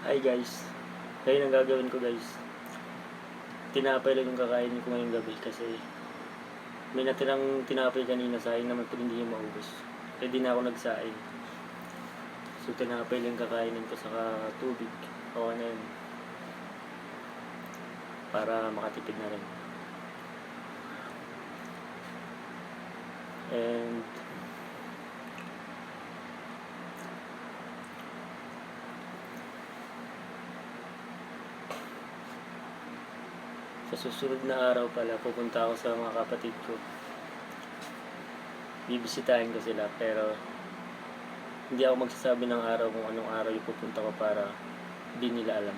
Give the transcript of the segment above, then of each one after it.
Hi guys. Ngayon ang gagawin ko guys. Tinapay lang yung kakainin ko ngayong gabi kasi may natirang tinapay kanina sayang naman pag hindi yung maubos. Kaya na ako nagsaing. So tinapay lang kakainin ko saka tubig. Okay na yun. Para makatipid na rin. And sa susunod na araw pala pupunta ako sa mga kapatid ko. Bibisitahin ko sila pero hindi ako magsasabi ng araw kung anong araw yung pupunta ko para di nila alam.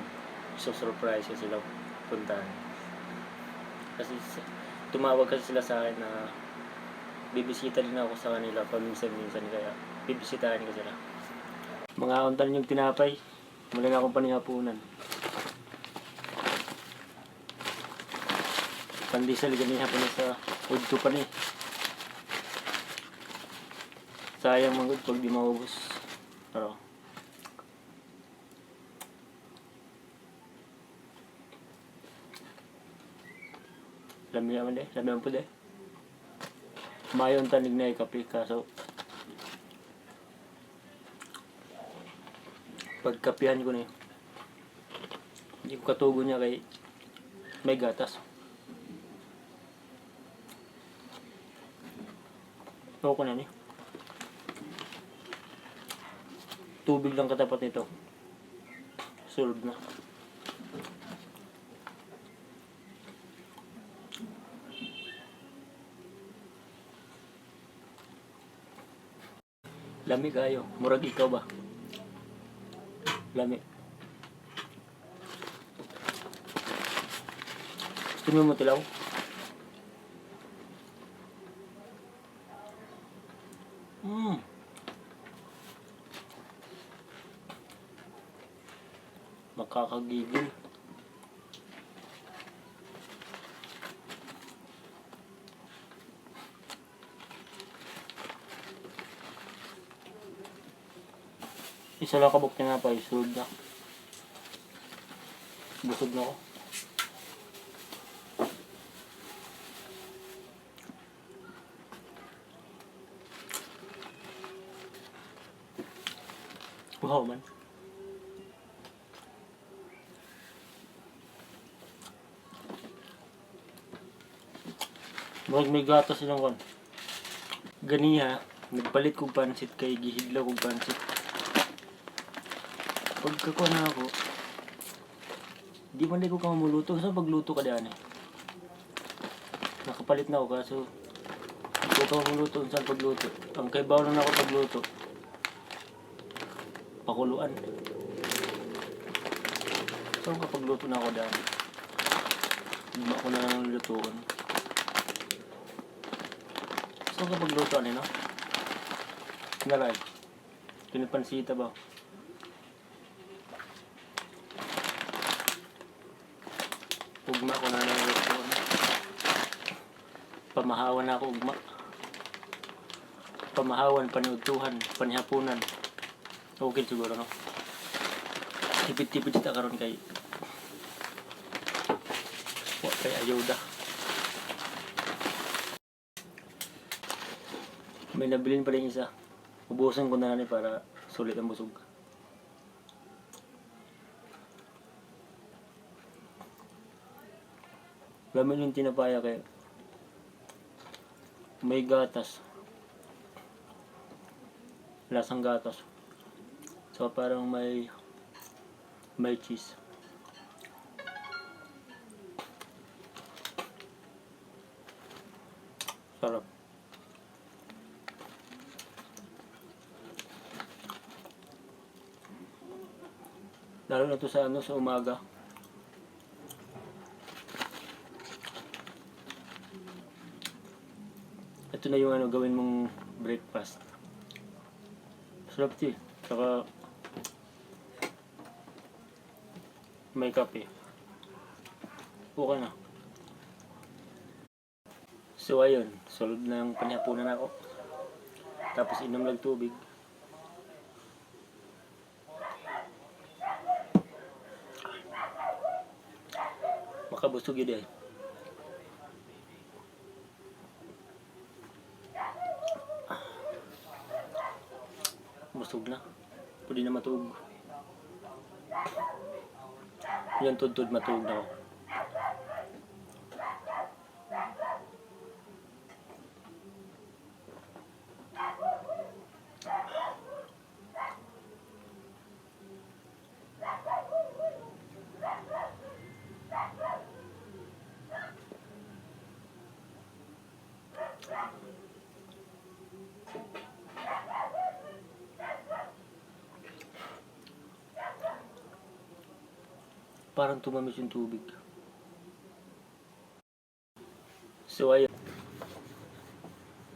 So surprise ko sila puntahan. Kasi tumawag kasi sila sa akin na bibisita din ako sa kanila paminsan-minsan kaya bibisitahin ko sila. Mga untan yung tinapay, wala na akong panihapunan. Pandesal ganiha pa na sa udto pa ni. Sayang manggod pag di maubos. Pero Lami naman eh, lami naman po eh. Mayon tanig na ikapi kaso pagkapihan ko na eh. Hindi ko katugo niya kay may gatas. Ako ko na ni. Tubig lang katapat nito. Solve na. Lami kayo. Murag ikaw ba? Lami. Gusto mo mo Makakagigil. Isa lang kabok tinapay, sulod na. Busog na ako. Wow man. Mag may gatas silang kon. Ganiha, nagpalit kong pansit kay gihidlaw kong pansit. Pagkakuha na ako, di man ko ka mamuluto. Kasi pagluto ka dyan eh. Nakapalit na ako kaso di ko mamuluto saan pagluto. Ang kaibaw lang ako pagluto. Pakuluan. So kapag luto na ako dyan, hindi ako na lang lutuan. So kapag luto ano no? Naray. Pinapansita ba? Ugma ko na lang lutuan. Pamahawan ako ugma. Pamahawan, paniutuhan, panihapunan. Okay siguro no? Tipid-tipid kita karon kay Wa kay ayuda. May nabilin pa rin isa. Ubusan ko na lang eh para sulit ang busog. Laman yung tinapaya kay may gatas. Lasang gatas. So parang may may cheese. Sarap. Lalo na to sa ano sa umaga. Ito na yung ano gawin mong breakfast. Sarap ti. Saka may kape. Okay na. So ayun, solve na ang panyapunan ako. Tapos inom lang tubig. Kabusog yun eh. Busog na. Pwede na matug. Yan tudtod matug na ako. Parang tumamis yung tubig. So ayun.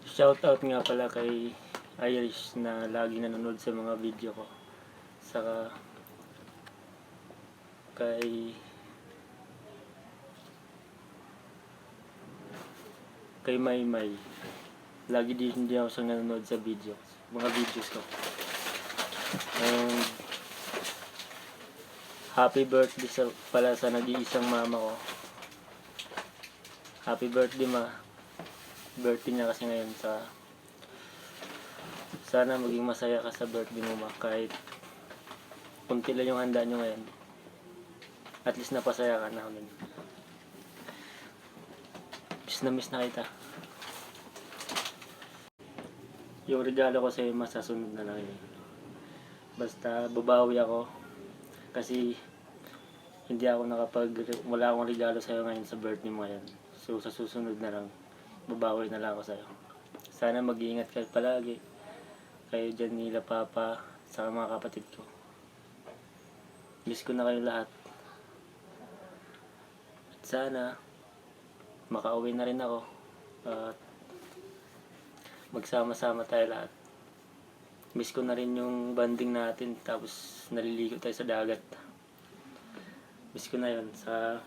Shout out nga pala kay Irish na lagi nanonood sa mga video ko. Saka kay kay Maymay. Lagi din din ako sa nanonood sa video. Mga videos ko. And happy birthday sa, pala sa nag-iisang mama ko. Happy birthday ma. Birthday niya kasi ngayon sa sana maging masaya ka sa birthday mo ma kahit kunti lang yung handa nyo ngayon. At least napasaya ka na ganun. Miss na miss na kita. Yung regalo ko sa'yo ma sa sunod na lang yun. Basta babawi ako kasi hindi ako nakapag wala akong regalo sa'yo ngayon sa birthday mo ngayon. So sa susunod na lang babawi na lang ako sa'yo. Sana mag-iingat kayo palagi. Kayo dyan nila papa sa mga kapatid ko. Miss ko na kayo lahat. At sana makauwi na rin ako. At magsama-sama tayo lahat. Miss ko na rin yung banding natin tapos naliligo tayo sa dagat. Miss ko na yun sa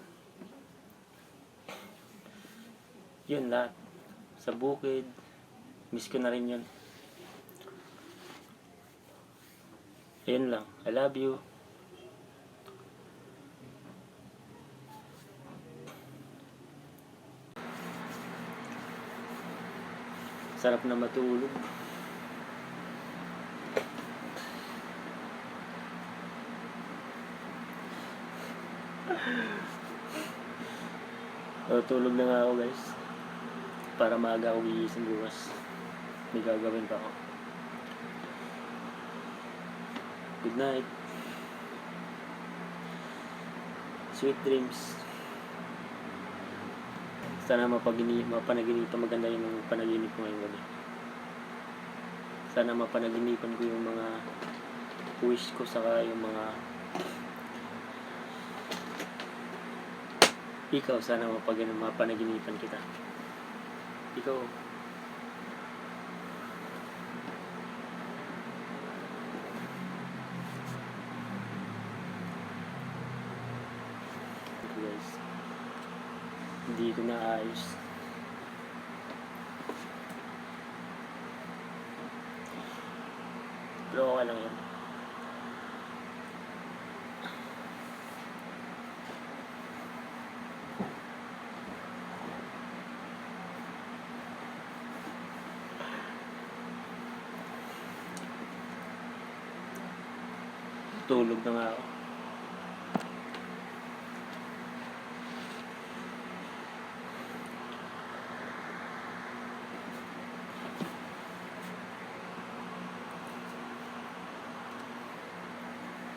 yun lahat. Sa bukid. Miss ko na rin yun. Ayun lang. I love you. Sarap na matulog. So, tulog na nga ako guys. Para maaga ako gigising bukas. May gagawin pa ako. Good night. Sweet dreams. Sana mapagini mapanaginipan maganda yung panaginip ko ngayong gabi. Sana mapanaginipan ko yung mga wish ko saka yung mga ikaw sana mapag mapanaginipan kita. Ikaw guys. Hindi ko na ayos. Pero okay lang yan. tulog na nga ako.